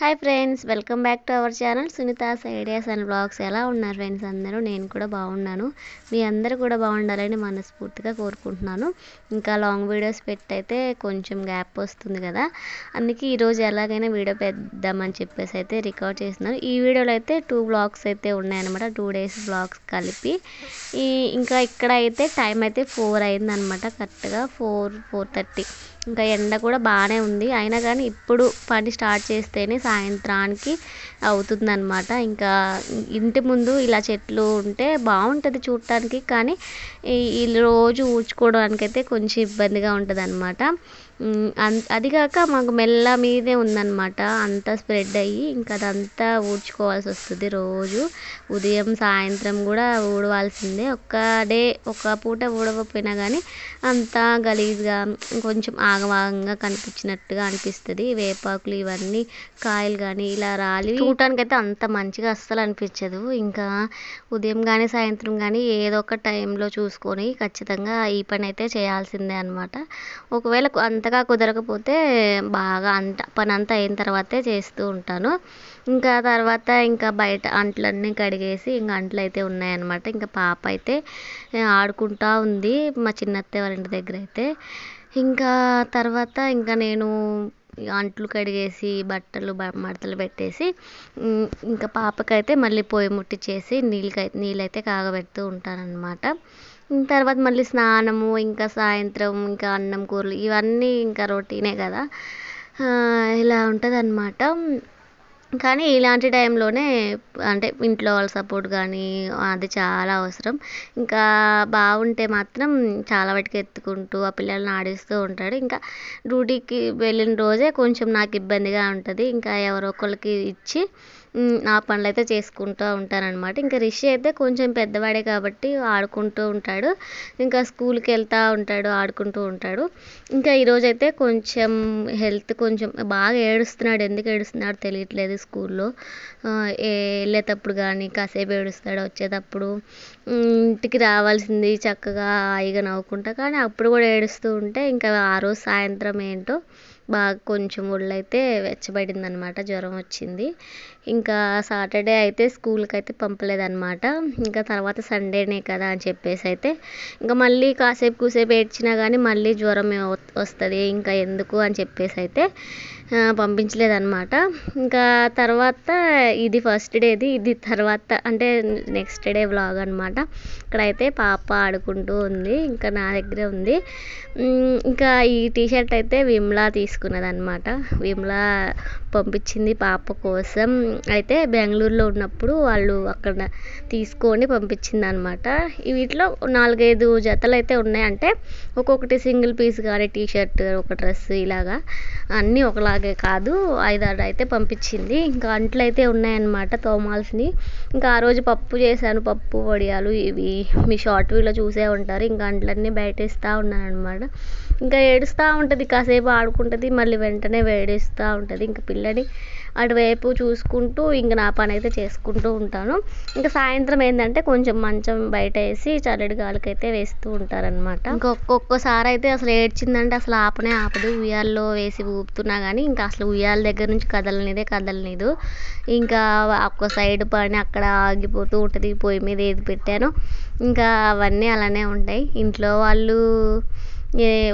Hi friends welcome back to our channel Sunitha's ideas and blogs ఎలా ఉన్నారు friends అందరూ? నేను కూడా బాగున్నాను. మీ అందరూ కూడా బాగుండాలని మనస్ఫూర్తిగా కోరుకుంటున్నాను. ఇంకా లాంగ్ వీడియోస్ పెట్టయితే కొంచెం గ్యాప్ వస్తుంది కదా. అందుకే ఈరోజు ఎలాగైనా వీడియో పెద్దామని చెప్పేసి అయితే రికార్డ్ చేస్తున్నాను. ఈ వీడియోలో అయితే టూ బ్లాగ్స్ అయితే ఉన్నాయన్నమాట. టూ డేస్ బ్లాగ్స్ కలిపి. ఈ ఇంకా ఇక్కడ అయితే టైం అయితే ఫోర్ అయిందనమాట కరెక్ట్గా ఫోర్ ఫోర్ థర్టీ ఇంకా ఎండ కూడా బాగానే ఉంది. అయినా కానీ ఇప్పుడు పని స్టార్ట్ చేస్తేనే సాయంత్రానికి అవుతుందన్నమాట. ఇంకా ఇంటి ముందు ఇలా చెట్లు ఉంటే బాగుంటుంది చూడటానికి కానీ ఈ రోజు ఊడ్చుకోవడానికి అయితే కొంచెం ఇబ్బందిగా ఉంటుంది అనమాట అది కాక మాకు మెల్ల మీదే ఉందన్నమాట. అంతా స్ప్రెడ్ అయ్యి ఇంకా అదంతా ఊడ్చుకోవాల్సి వస్తుంది రోజు. ఉదయం సాయంత్రం కూడా ఊడవాల్సిందే. ఒక్క డే ఒక పూట ఊడకపోయినా కానీ అంతా గలీజ్గా కొంచెం ఆగమాగంగా కనిపించినట్టుగా అనిపిస్తుంది. వేపాకులు ఇవన్నీ కాయలు కానీ ఇలా రాలి చూడటానికి అయితే అంత మంచిగా అస్సలు అనిపించదు. ఇంకా ఉదయం కానీ సాయంత్రం కానీ ఏదో ఒక టైంలో చూసుకొని ఖచ్చితంగా ఈ పని అయితే చేయాల్సిందే అనమాట ఒకవేళ అంతగా కుదరకపోతే బాగా అంత పని అంతా అయిన తర్వాతే చేస్తూ ఉంటాను. ఇంకా తర్వాత ఇంకా బయట అంట్లన్నీ కడిగేసి ఇంకా అంట్లు అయితే ఉన్నాయన్నమాట. ఇంకా పాప అయితే ఆడుకుంటా ఉంది మా చిన్నత్తే వాళ్ళ ఇంటి దగ్గర అయితే. ఇంకా తర్వాత ఇంకా నేను అంట్లు కడిగేసి బట్టలు మడతలు పెట్టేసి ఇంకా పాపకైతే మళ్ళీ పొయ్యి ముట్టించేసి నీళ్ళకైతే నీళ్ళైతే కాగబెడుతూ ఉంటానన్నమాట. తర్వాత మళ్ళీ స్నానము ఇంకా సాయంత్రం ఇంకా అన్నం కూరలు ఇవన్నీ ఇంకా రొటీనే కదా. ఇలా ఉంటుంది అన్నమాట కానీ ఇలాంటి టైంలోనే అంటే ఇంట్లో వాళ్ళ సపోర్ట్ కానీ అది చాలా అవసరం. ఇంకా బాగుంటే మాత్రం చాలా వాటికి ఎత్తుకుంటూ ఆ పిల్లల్ని ఆడిస్తూ ఉంటాడు. ఇంకా డ్యూటీకి వెళ్ళిన రోజే కొంచెం నాకు ఇబ్బందిగా ఉంటుంది. ఇంకా ఎవరో ఒకరికి ఇచ్చి నా పనులు అయితే చేసుకుంటూ ఉంటానన్నమాట. ఇంకా రిషి అయితే కొంచెం పెద్దవాడే కాబట్టి ఆడుకుంటూ ఉంటాడు. ఇంకా స్కూల్కి వెళ్తూ ఉంటాడు ఆడుకుంటూ ఉంటాడు. ఇంకా ఈరోజైతే కొంచెం హెల్త్ కొంచెం బాగా ఏడుస్తున్నాడు. ఎందుకు ఏడుస్తున్నాడు తెలియట్లేదు స్కూల్లో. వెళ్ళేటప్పుడు కానీ కాసేపు ఏడుస్తాడు వచ్చేటప్పుడు ఇంటికి రావాల్సింది చక్కగా హాయిగా నవ్వుకుంటా. కానీ అప్పుడు కూడా ఏడుస్తూ ఉంటే ఇంకా ఆ రోజు సాయంత్రం ఏంటో బాగా కొంచెం ఒళ్ళైతే వెచ్చబడింది అనమాట జ్వరం వచ్చింది. ఇంకా సాటర్డే అయితే స్కూల్కి అయితే పంపలేదన్నమాట ఇంకా తర్వాత సండేనే కదా అని చెప్పేసి అయితే ఇంకా మళ్ళీ కాసేపు కూసేపు ఏడ్చినా కానీ మళ్ళీ జ్వరం వస్తుంది. ఇంకా ఎందుకు అని చెప్పేసి అయితే పంపించలేదన్నమాట. ఇంకా తర్వాత ఇది ఫస్ట్ డేది ఇది తర్వాత అంటే నెక్స్ట్ డే వ్లాగ్ అనమాట ఇక్కడైతే పాప ఆడుకుంటూ ఉంది ఇంకా నా దగ్గరే ఉంది. ఇంకా ఈ టీషర్ట్ అయితే విమ్లా తీసుకున్నది అనమాట విమ్లా పంపించింది పాప కోసం. అయితే బెంగళూరులో ఉన్నప్పుడు వాళ్ళు అక్కడ తీసుకొని పంపించింది అనమాట వీటిలో నాలుగైదు జతలు అయితే ఉన్నాయంటే ఒక్కొక్కటి సింగిల్ పీస్ కానీ టీ షర్ట్ ఒక డ్రెస్ ఇలాగా అన్నీ అలాగే కాదు ఐదారు అయితే పంపించింది. ఇంకా అంట్లు అయితే ఉన్నాయన్నమాట తోమాల్సినవి ఇంకా ఆ రోజు పప్పు చేశాను పప్పు వడియాలు ఇవి. మీ షార్ట్ వీలో చూసే ఉంటారు ఇంకా అంట్లన్నీ బయట ఇస్తూ ఉన్నాను అనమాట ఇంకా ఏడుస్తూ ఉంటుంది కాసేపు ఆడుకుంటుంది మళ్ళీ వెంటనే వేడిస్తూ ఉంటుంది. ఇంకా పిల్లని అటువైపు చూసుకుంటూ ఇంక నా పని అయితే చేసుకుంటూ ఉంటాను. ఇంకా సాయంత్రం ఏంటంటే కొంచెం మంచం బయట వేసి చల్లటి గాలికైతే వేస్తూ ఉంటారనమాట ఇంకా ఒక్కొక్కసారి అయితే అసలు ఏడ్చిందంటే అసలు ఆపనే ఆపదు. ఉయ్యాల్లో వేసి ఊపుతున్నా కానీ ఇంకా అసలు ఉయ్యాల దగ్గర నుంచి కదలనిదే కదలలేదు ఇంకా ఒక్క సైడ్ పని అక్కడ ఆగిపోతూ ఉంటుంది. పొయ్యి మీద ఏది పెట్టాను. ఇంకా అవన్నీ అలానే ఉంటాయి. ఇంట్లో వాళ్ళు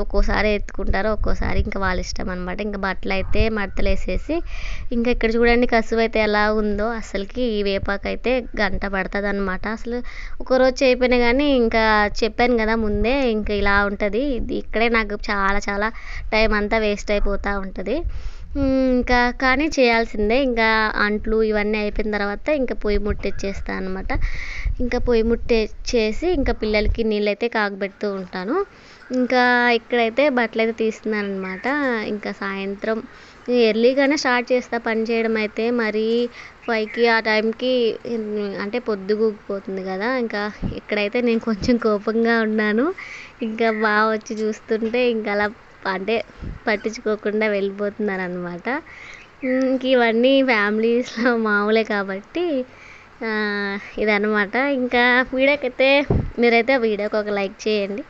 ఒక్కోసారి ఎత్తుకుంటారు ఒక్కోసారి ఇంకా వాళ్ళ ఇష్టం అనమాట ఇంకా బట్టలు అయితే మడతలు వేసేసి ఇంకా ఇక్కడ చూడండి కసువు అయితే ఎలా ఉందో. అసలుకి ఈ వేపాకు అయితే గంట పడుతుంది అనమాట అసలు ఒకరోజు చేయకపోయినా కానీ ఇంకా చెప్పాను కదా ముందే ఇంకా ఇలా ఉంటుంది. ఇది ఇక్కడే నాకు చాలా చాలా టైం అంతా వేస్ట్ అయిపోతూ ఉంటుంది. ఇంకా కానీ చేయాల్సిందే. ఇంకా అంట్లు ఇవన్నీ అయిపోయిన తర్వాత ఇంకా పొయ్యి ముట్టిచ్చేస్తాను అనమాట ఇంకా పొయ్యి ముట్టిచ్చేసి ఇంకా పిల్లలకి నీళ్ళైతే కాగబెడుతూ ఉంటాను. ఇంకా ఇక్కడైతే బట్టలు అయితే తీస్తున్నాను అనమాట ఇంకా సాయంత్రం ఎర్లీగానే స్టార్ట్ చేస్తా పని చేయడం అయితే. మరీ ఫైవ్కి ఆ టైంకి అంటే పొద్దుగూకిపోతుంది కదా. ఇంకా ఇక్కడైతే నేను కొంచెం కోపంగా ఉన్నాను. ఇంకా బాగా వచ్చి చూస్తుంటే ఇంకా అలా అంటే పట్టించుకోకుండా వెళ్ళిపోతున్నారు అనమాట ఇంక ఇవన్నీ ఫ్యామిలీస్లో మామూలే కాబట్టి ఇదనమాట ఇంకా వీడియోకైతే అయితే మీరైతే వీడియోకి ఒక లైక్ చేయండి.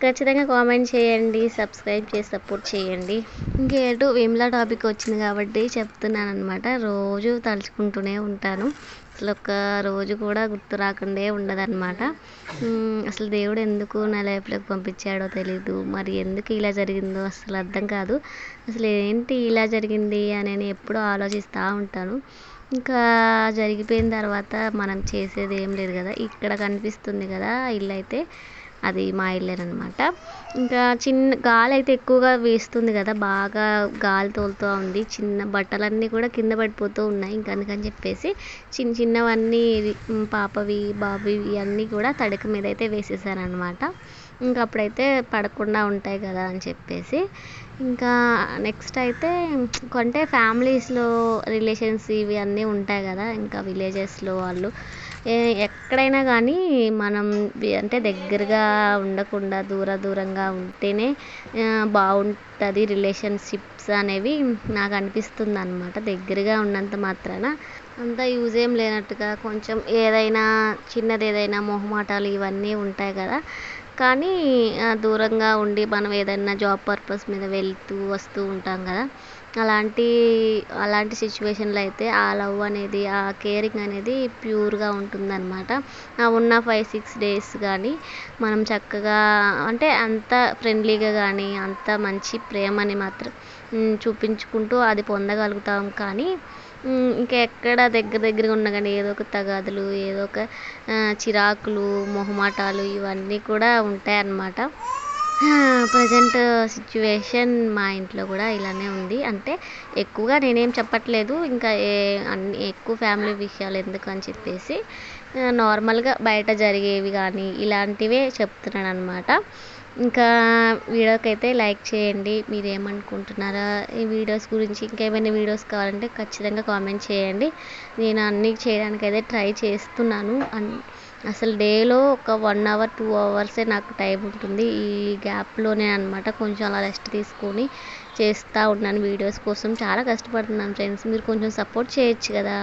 ఖచ్చితంగా కామెంట్ చేయండి సబ్స్క్రైబ్ చేసి సపోర్ట్ చేయండి. ఇంకేటు విమ్లా టాపిక్ వచ్చింది కాబట్టి చెప్తున్నాను అనమాట రోజు తలుచుకుంటూనే ఉంటాను. అసలు ఒక్క రోజు కూడా గుర్తు రాకుండా ఉండదన్నమాట. అసలు దేవుడు ఎందుకు నా లైఫ్లోకి పంపించాడో తెలీదు. మరి ఎందుకు ఇలా జరిగిందో అసలు అర్థం కాదు. అసలు ఏంటి ఇలా జరిగింది అని నేను ఎప్పుడూ ఆలోచిస్తూ ఉంటాను. ఇంకా జరిగిపోయిన తర్వాత మనం చేసేది ఏం లేదు కదా. ఇక్కడ కనిపిస్తుంది కదా ఇల్లు అయితే. అది మా ఇల్లేనమాట ఇంకా చిన్న గాలి అయితే ఎక్కువగా వేస్తుంది కదా బాగా గాలి తోలుతూ ఉంది. చిన్న బట్టలన్నీ కూడా కింద పడిపోతూ ఉన్నాయి. ఇంకా అందుకని చెప్పేసి చిన్న చిన్నవన్నీ పాపవి బాబువి అన్నీ కూడా తడక మీద అయితే వేసేసారనమాట అనమాట ఇంకా అప్పుడైతే పడకుండా ఉంటాయి కదా అని చెప్పేసి. ఇంకా నెక్స్ట్ అయితే అంటే ఫ్యామిలీస్లో రిలేషన్స్ ఇవి అన్నీ ఉంటాయి కదా ఇంకా విలేజెస్లో వాళ్ళు ఎక్కడైనా కానీ మనం అంటే దగ్గరగా ఉండకుండా దూర దూరంగా ఉంటేనే బాగుంటుంది రిలేషన్షిప్స్ అనేవి నాకు అనిపిస్తుంది అనమాట దగ్గరగా ఉన్నంత మాత్రాన అంత యూజ్ ఏం లేనట్టుగా కొంచెం ఏదైనా చిన్నది ఏదైనా మొహమాటాలు ఇవన్నీ ఉంటాయి కదా కానీ దూరంగా ఉండి మనం ఏదైనా జాబ్ పర్పస్ మీద వెళ్తూ వస్తూ ఉంటాం కదా. అలాంటి అలాంటి సిచ్యువేషన్లో అయితే ఆ లవ్ అనేది ఆ కేరింగ్ అనేది ప్యూర్గా ఉంటుందన్నమాట. ఆ ఉన్న ఫైవ్ సిక్స్ డేస్ కానీ మనం చక్కగా అంటే అంత ఫ్రెండ్లీగా కానీ అంత మంచి ప్రేమని మాత్రం చూపించుకుంటూ అది పొందగలుగుతాం. కానీ ఇంకా ఎక్కడ దగ్గర దగ్గరగా ఉన్నా కానీ ఏదో ఒక తగాదులు ఏదో ఒక చిరాకులు మొహమాటాలు ఇవన్నీ కూడా ఉంటాయి అన్నమాట ప్రజెంట్ సిచ్యువేషన్ మా ఇంట్లో కూడా ఇలానే ఉంది. అంటే ఎక్కువగా నేనేం చెప్పట్లేదు. ఇంకా ఏ అన్ని ఎక్కువ ఫ్యామిలీ విషయాలు ఎందుకు అని చెప్పేసి నార్మల్గా బయట జరిగేవి కానీ ఇలాంటివే చెప్తున్నాను అనమాట ఇంకా వీడియోకి అయితే లైక్ చేయండి. మీరు ఏమనుకుంటున్నారా ఈ వీడియోస్ గురించి ఇంకేమైనా వీడియోస్ కావాలంటే ఖచ్చితంగా కామెంట్ చేయండి. నేను అన్నీ చేయడానికి అయితే ట్రై చేస్తున్నాను. అసలు డేలో ఒక వన్ అవర్ టూ అవర్సే నాకు టైం ఉంటుంది. ఈ గ్యాప్లోనే అనమాట కొంచెం అలా రెస్ట్ తీసుకొని చేస్తూ ఉన్నాను వీడియోస్ కోసం. చాలా కష్టపడుతున్నాను ఫ్రెండ్స్. మీరు కొంచెం సపోర్ట్ చేయొచ్చు కదా.